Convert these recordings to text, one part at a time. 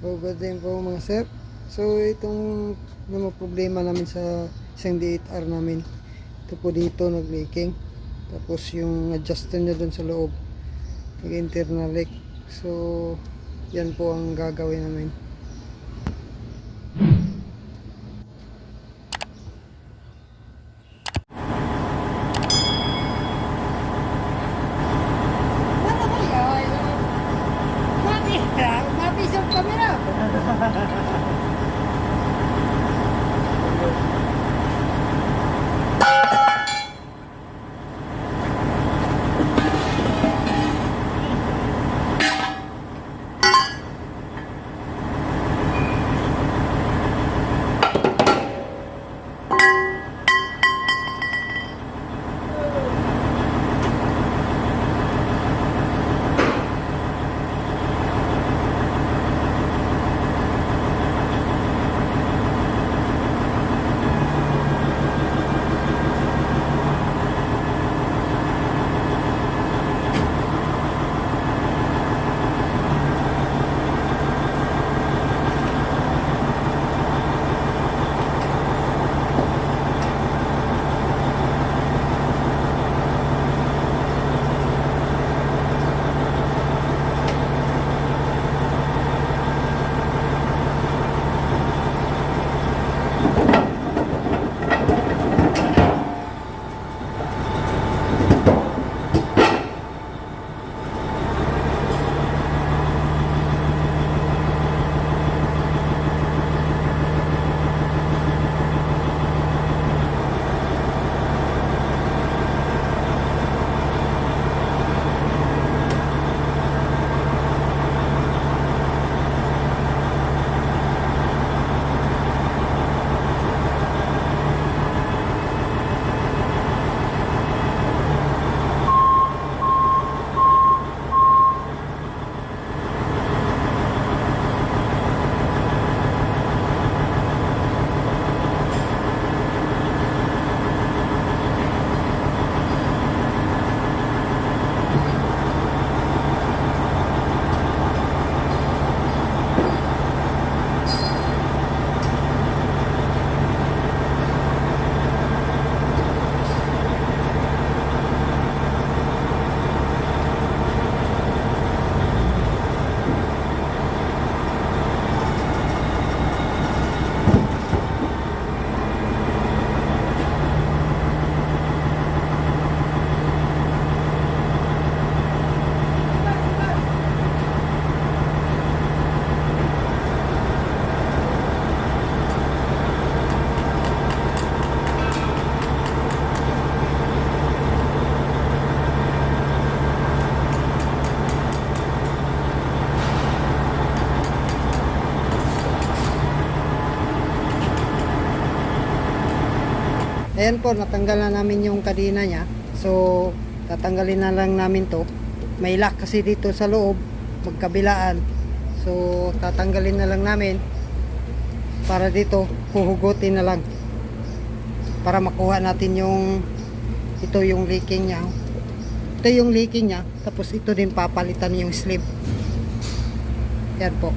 So, day po mga sir. So, itong naman problema namin sa isang D8R namin. Ito po dito nag-leaking. Tapos yung adjuster niya dun sa loob. Nag-internal leak. So, yan po ang gagawin namin. Ayan po, natanggal na namin yung kadena niya. So, tatanggalin na lang namin to. May lock kasi dito sa loob, magkabilaan. So, tatanggalin na lang namin. Para dito, huhugutin na lang. Para makuha natin yung, ito yung leaking niya. Ito yung leaking niya. Tapos ito din papalitan yung sleeve. Yan po.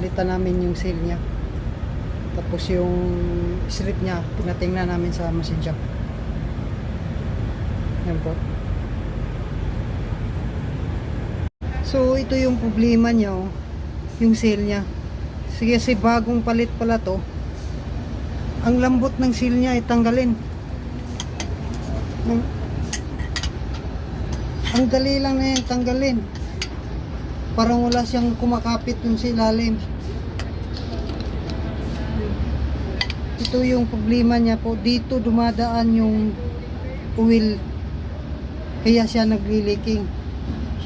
Yung papalitan namin yung seal niya. Tapos yung strip niya pinatingnan namin sa machine shop. Yan po. So ito yung problema niya oh, yung seal niya. Sige kasi bagong palit pala to. Ang lambot ng seal niya ay tanggalin. Ang, ang dali lang na yan tanggalin parang wala siyang kumakapit dun sa ilalim. Ito yung problema niya po. Dito dumadaan yung oil. Kaya siya nagliliking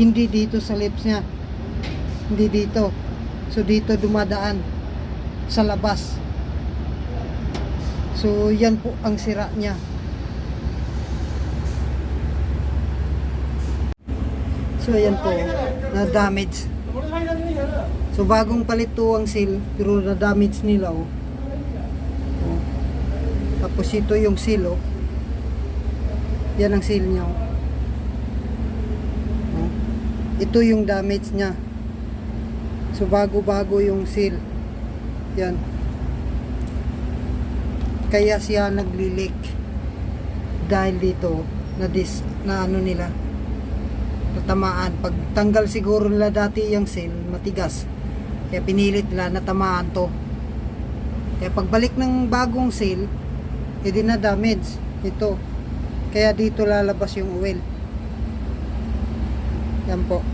hindi dito sa lips niya. Hindi dito. So dito dumadaan sa labas. So yan po ang sira niya. So ayan po na damage so bagong palit to ang seal pero na damage nila oh Oh. Tapos ito yung seal, oh. Yan ang seal niya, oh. Oh. Ito yung damage niya. So, bago-bago yung seal. Yan. Kaya siya naglilik. Dahil dito, na dis, na ano nila, natamaan. Pag tanggal siguro nila dati yung seal, matigas. Kaya pinilit nila, natamaan to. Kaya pagbalik ng bagong seal, hindi na damage. Ito. Kaya dito lalabas yung oil. Yan po.